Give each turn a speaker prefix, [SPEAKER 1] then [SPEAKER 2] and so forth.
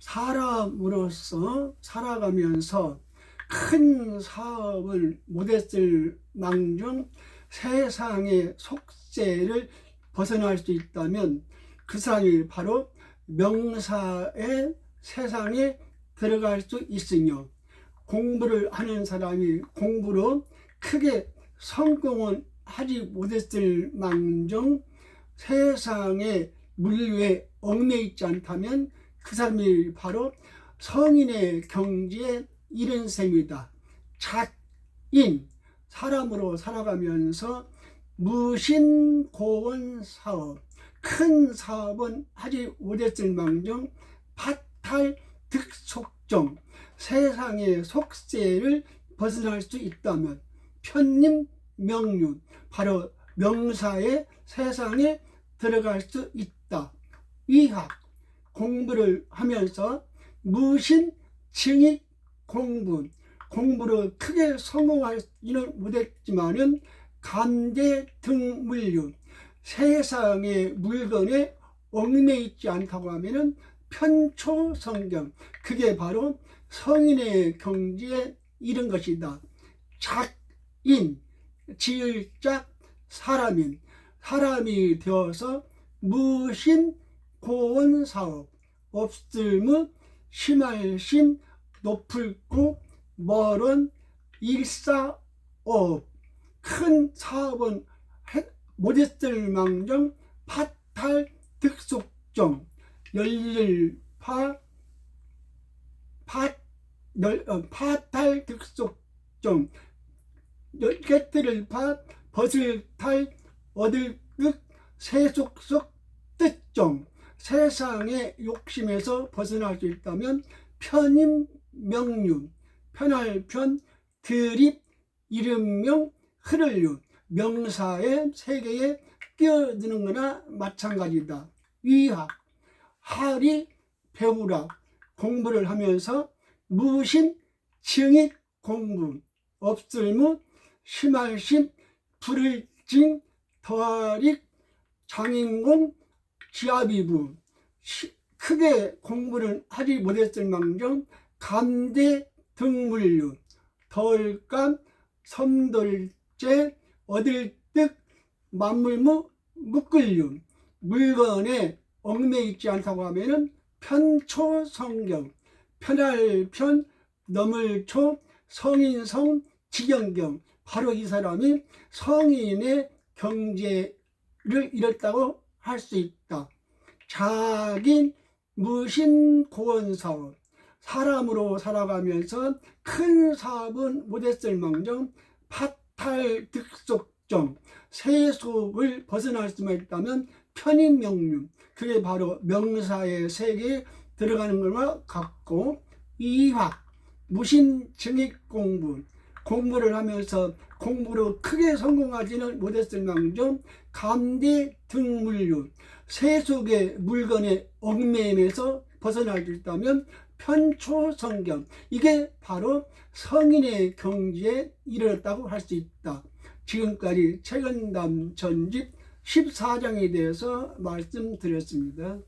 [SPEAKER 1] 사람으로서 살아가면서 큰 사업을 못했을 망정 세상의 속죄를 벗어날 수 있다면 그 사람이 바로 명사의 세상에 들어갈 수 있으며 공부를 하는 사람이 공부로 크게 성공은 하지 못했을 망정 세상의 물류에 얽매여 있지 않다면 그 사람이 바로 성인의 경지에 이른 셈이다. 자인 사람으로 살아가면서 무신 고원 사업 큰 사업은 하지 못했을 망정 파탈 득속정 세상의 속세를 벗어날 수 있다면 편님 명륜 바로 명사의 세상에 들어갈 수 있다. 위학 공부를 하면서 무신 증익 공부 공부를 크게 성공하지는 못했지만은 감대 등 물류 세상의 물건에 얽매 있지 않다고 하면은 편초 성경 그게 바로 성인의 경지에 이른 것이다. 작인 지을 짝 사람인 사람이 되어서 무신 고원 사업 없을무 심할심 높을고 멀은 일사업. 큰 사업은 해- 못했을 망정 파탈 득속정 열일파 파, 열, 어, 파탈 득속정 열 개트를 파 벗을 탈 얻을 뜻 세속속 뜻정 세상의 욕심에서 벗어날 수 있다면 편임 명륜 편할 편 드립 이름명 흐를륜 명사의 세계에 뛰어드는 거나 마찬가지다. 위학 하리 배우라 공부를 하면서 무신 증익 공부 없을무 심할심 불을징 더하릭 장인공 시- 크게 공부를 하지 못했을 망정 감대 등물류 덜감 섬돌제 얻을 뜻 만물무 묶을류. 물건에 얽매 있지 않다고 하면은 편초 성경 편할 편 넘을 초 성인성 지경경. 바로 이 사람이 성인의 경제를 잃었다고 할 수 있다. 자기 무신 고원 사업 사람으로 살아가면서 큰 사업은 못했을 망정 파탈 득속점 세속을 벗어날 수만 있다면 편인 명륜 그게 바로 명사의 세계에 들어가는 것과 같고 이학 무신 증익 공부 공부를 하면서 공부로 크게 성공하지는 못했을 망정 감대 등물륜 세속의 물건의 얽매임에서 벗어날 수 있다면 편초성경 이게 바로 성인의 경지에 이르렀다고 할 수 있다. 지금까지 최근담 전집 14장에 대해서 말씀드렸습니다.